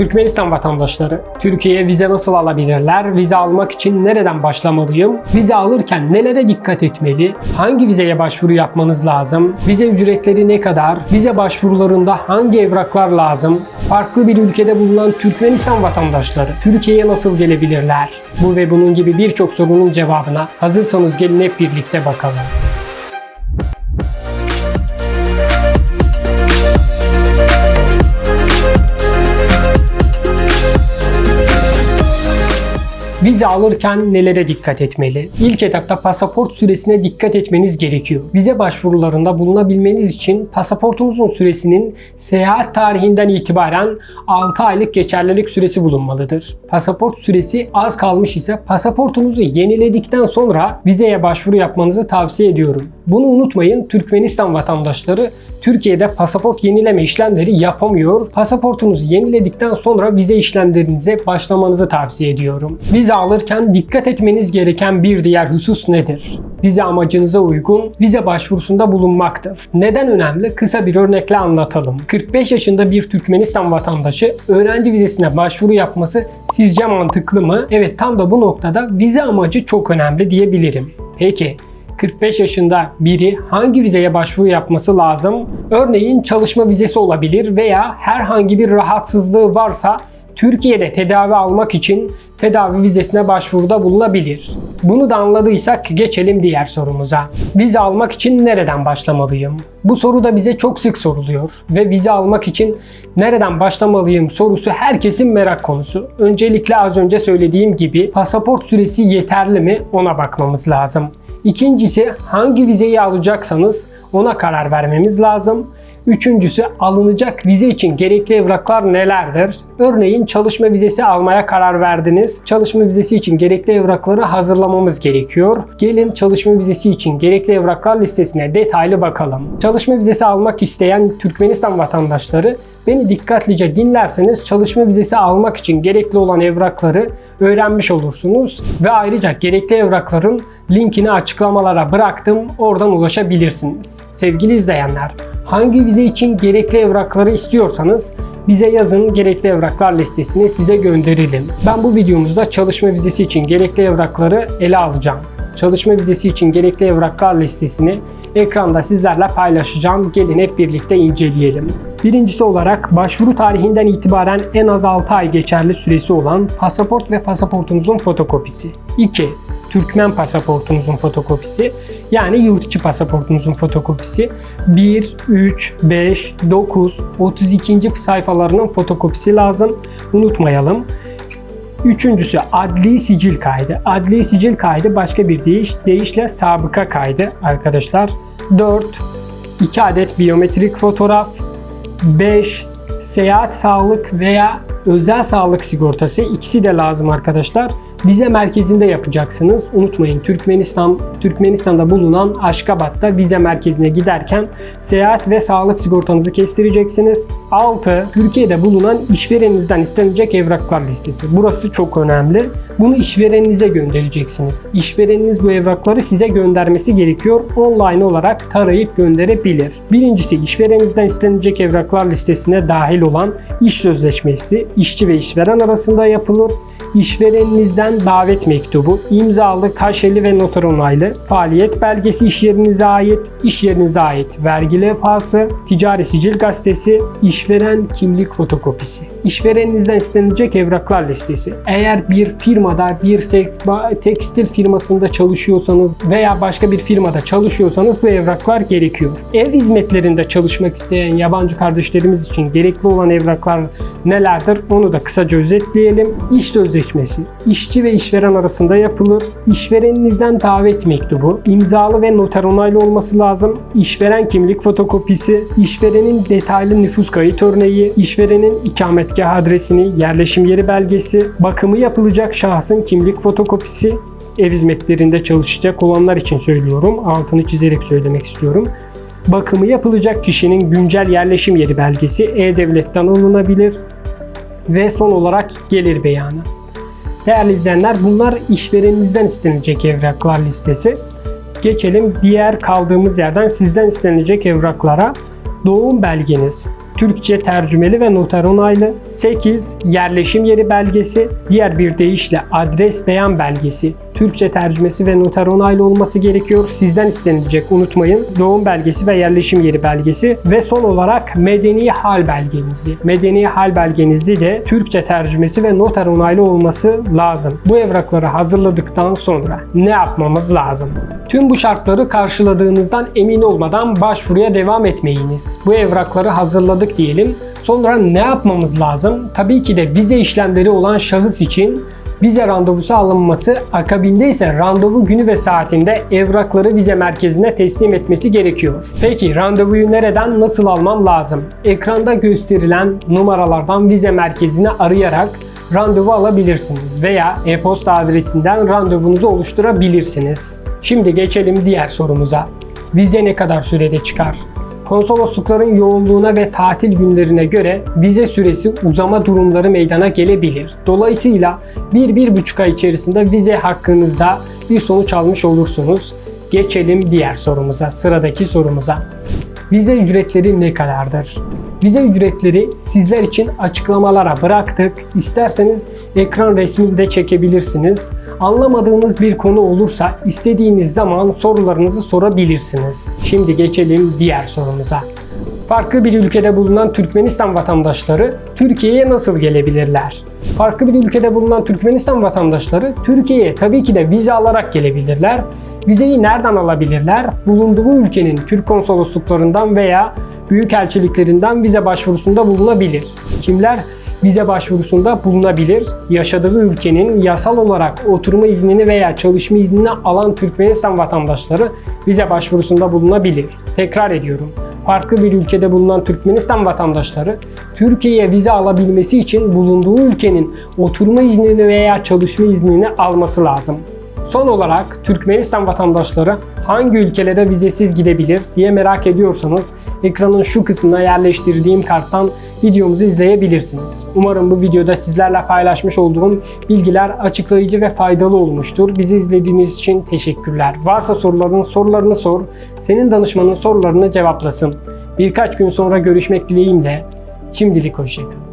Türkmenistan vatandaşları, Türkiye'ye vize nasıl alabilirler? Vize almak için nereden başlamalıyım? Vize alırken nelere dikkat etmeli? Hangi vizeye başvuru yapmanız lazım? Vize ücretleri ne kadar? Vize başvurularında hangi evraklar lazım? Farklı bir ülkede bulunan Türkmenistan vatandaşları Türkiye'ye nasıl gelebilirler? Bu ve bunun gibi birçok sorunun cevabına hazırsanız gelin hep birlikte bakalım. Vize alırken nelere dikkat etmeli? İlk etapta pasaport süresine dikkat etmeniz gerekiyor. Vize başvurularında bulunabilmeniz için pasaportunuzun süresinin seyahat tarihinden itibaren 6 aylık geçerlilik süresi bulunmalıdır. Pasaport süresi az kalmış ise pasaportunuzu yeniledikten sonra vizeye başvuru yapmanızı tavsiye ediyorum. Bunu unutmayın Türkmenistan vatandaşları Türkiye'de pasaport yenileme işlemleri yapamıyor. Pasaportunuzu yeniledikten sonra vize işlemlerinize başlamanızı tavsiye ediyorum. Vize alırken dikkat etmeniz gereken bir diğer husus nedir? Vize amacınıza uygun vize başvurusunda bulunmaktır. Neden önemli? Kısa bir örnekle anlatalım. 45 yaşında bir Türkmenistan vatandaşı öğrenci vizesine başvuru yapması sizce mantıklı mı? Evet tam da bu noktada vize amacı çok önemli diyebilirim. Peki 45 yaşında biri hangi vizeye başvuru yapması lazım? Örneğin çalışma vizesi olabilir veya herhangi bir rahatsızlığı varsa Türkiye'de tedavi almak için tedavi vizesine başvuruda bulunabilir. Bunu da anladıysak geçelim diğer sorumuza. Vize almak için nereden başlamalıyım? Bu soru da bize çok sık soruluyor ve vize almak için nereden başlamalıyım sorusu herkesin merak konusu. Öncelikle az önce söylediğim gibi pasaport süresi yeterli mi ona bakmamız lazım. İkincisi hangi vizeyi alacaksanız ona karar vermemiz lazım. Üçüncüsü alınacak vize için gerekli evraklar nelerdir? Örneğin çalışma vizesi almaya karar verdiniz. Çalışma vizesi için gerekli evrakları hazırlamamız gerekiyor. Gelin çalışma vizesi için gerekli evraklar listesine detaylı bakalım. Çalışma vizesi almak isteyen Türkmenistan vatandaşları beni dikkatlice dinlerseniz çalışma vizesi almak için gerekli olan evrakları öğrenmiş olursunuz ve ayrıca gerekli evrakların linkini açıklamalara bıraktım. Oradan ulaşabilirsiniz. Sevgili izleyenler, hangi vize için gerekli evrakları istiyorsanız bize yazın gerekli evraklar listesini size gönderelim. Ben bu videomuzda çalışma vizesi için gerekli evrakları ele alacağım. Çalışma vizesi için gerekli evraklar listesini ekranda sizlerle paylaşacağım. Gelin hep birlikte inceleyelim. Birincisi olarak başvuru tarihinden itibaren en az 6 ay geçerli süresi olan pasaport ve pasaportunuzun fotokopisi. 2. Türkmen pasaportunuzun fotokopisi yani yurt içi pasaportunuzun fotokopisi 1, 3, 5, 9, 32. sayfalarının fotokopisi lazım. Unutmayalım. Üçüncüsü adli sicil kaydı. Adli sicil kaydı başka bir deyiş, deyişle sabıka kaydı arkadaşlar. 4. 2 adet biyometrik fotoğraf. 5. Seyahat sağlık veya özel sağlık sigortası ikisi de lazım arkadaşlar. Vize merkezinde yapacaksınız. Unutmayın Türkmenistan Türkmenistan'da bulunan Aşkabat'ta vize merkezine giderken seyahat ve sağlık sigortanızı kestireceksiniz. 6. Türkiye'de bulunan işvereninizden istenecek evraklar listesi. Burası çok önemli. Bunu işvereninize göndereceksiniz. İşvereniniz bu evrakları size göndermesi gerekiyor. Online olarak tarayıp gönderebilir. Birincisi işvereninizden istenecek evraklar listesine dahil olan iş sözleşmesi işçi ve işveren arasında yapılır işvereninizden davet mektubu, imzalı, kaşeli ve noter onaylı, faaliyet belgesi iş yerinize ait, iş yerinize ait vergi levhası, ticari sicil gazetesi, işveren kimlik fotokopisi. İşvereninizden istenecek evraklar listesi. Eğer bir firmada, bir tekstil firmasında çalışıyorsanız veya başka bir firmada çalışıyorsanız bu evraklar gerekiyor. Ev hizmetlerinde çalışmak isteyen yabancı kardeşlerimiz için gerekli olan evraklar nelerdir? Onu da kısaca özetleyelim. İş sözleşmesi işçi ve işveren arasında yapılır. İşvereninizden davet mektubu, imzalı ve noter onaylı olması lazım. İşveren kimlik fotokopisi, işverenin detaylı nüfus kayıt örneği, işverenin ikametgah adresini, yerleşim yeri belgesi, bakımı yapılacak şahsın kimlik fotokopisi, ev hizmetlerinde çalışacak olanlar için söylüyorum. Altını çizerek söylemek istiyorum. Bakımı yapılacak kişinin güncel yerleşim yeri belgesi E-Devlet'ten alınabilir. Ve son olarak gelir beyanı. Değerli izleyenler bunlar işvereninizden istenecek evraklar listesi. Geçelim diğer kaldığımız yerden sizden istenecek evraklara. Doğum belgeniz, Türkçe tercümeli ve noter onaylı. 8. Yerleşim yeri belgesi. Diğer bir deyişle adres beyan belgesi. Türkçe tercümesi ve noter onaylı olması gerekiyor. Sizden istenilecek unutmayın. Doğum belgesi ve yerleşim yeri belgesi. Ve son olarak medeni hal belgenizi. Medeni hal belgenizi de Türkçe tercümesi ve noter onaylı olması lazım. Bu evrakları hazırladıktan sonra ne yapmamız lazım? Tüm bu şartları karşıladığınızdan emin olmadan başvuruya devam etmeyiniz. Bu evrakları hazırladık diyelim. Sonra ne yapmamız lazım? Tabii ki de vize işlemleri olan şahıs için vize randevusu alınması, akabinde ise randevu günü ve saatinde evrakları vize merkezine teslim etmesi gerekiyor. Peki randevuyu nereden nasıl almam lazım? Ekranda gösterilen numaralardan vize merkezini arayarak randevu alabilirsiniz veya e-posta adresinden randevunuzu oluşturabilirsiniz. Şimdi geçelim diğer sorumuza. Vize ne kadar sürede çıkar? Konsoloslukların yoğunluğuna ve tatil günlerine göre vize süresi uzama durumları meydana gelebilir. Dolayısıyla 1-1,5 ay içerisinde vize hakkınızda bir sonuç almış olursunuz. Geçelim diğer sorumuza, sıradaki sorumuza. Vize ücretleri ne kadardır? Vize ücretleri sizler için açıklamalara bıraktık. İsterseniz ekran resmini de çekebilirsiniz. Anlamadığınız bir konu olursa istediğiniz zaman sorularınızı sorabilirsiniz. Şimdi geçelim diğer sorumuza. Farklı bir ülkede bulunan Türkmenistan vatandaşları Türkiye'ye nasıl gelebilirler? Farklı bir ülkede bulunan Türkmenistan vatandaşları Türkiye'ye tabii ki de vize alarak gelebilirler. Vizeyi nereden alabilirler? Bulunduğu ülkenin Türk konsolosluklarından veya büyükelçiliklerinden vize başvurusunda bulunabilir. Kimler vize başvurusunda bulunabilir? Yaşadığı ülkenin yasal olarak oturma iznini veya çalışma iznini alan Türkmenistan vatandaşları vize başvurusunda bulunabilir. Tekrar ediyorum. Farklı bir ülkede bulunan Türkmenistan vatandaşları Türkiye'ye vize alabilmesi için bulunduğu ülkenin oturma iznini veya çalışma iznini alması lazım. Son olarak Türkmenistan vatandaşları hangi ülkelere vizesiz gidebilir diye merak ediyorsanız ekranın şu kısmına yerleştirdiğim karttan videomuzu izleyebilirsiniz. Umarım bu videoda sizlerle paylaşmış olduğum bilgiler açıklayıcı ve faydalı olmuştur. Bizi izlediğiniz için teşekkürler. Varsa soruların sorularını sor, senin danışmanın sorularını cevaplasın. Birkaç gün sonra görüşmek dileğimle. Şimdilik hoşçakalın.